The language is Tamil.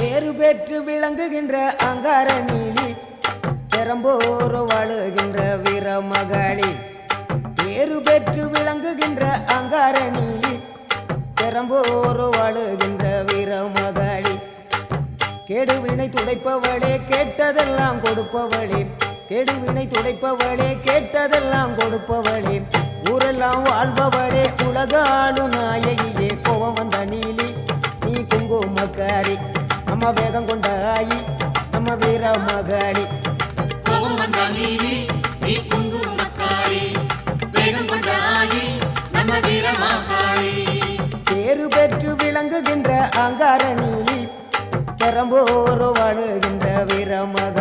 பேரு பெற்று விளங்குகின்ற அங்கார நீலி பெரம்போரு வாழுகின்ற வீரமகளி. பேரு பெற்று விளங்குகின்ற அங்கார நீலி பெரம்போரு வாழுகின்ற வீரமகளி. கெடுவினை துடைப்பவளே கேட்டதெல்லாம் கொடுப்பவளே. கெடுவினை துடைப்பவளே கேட்டதெல்லாம் கொடுப்பவளே. ஊரெல்லாம் வாழ்பவளே உலகாளு நாயகியே நம்ம வேகம் கொண்ட ஆயி நம்ம வீர மகாளி. கோபம் வந்த நீலி நீ குங்குமக்காரி வேகம் கொண்ட ஆயி நம்ம வீரமாகாளி பேரு பெற்று விளங்குகின்ற அங்கார நீலி பெரம்போரு வாழுகின்ற வீர மகாளி.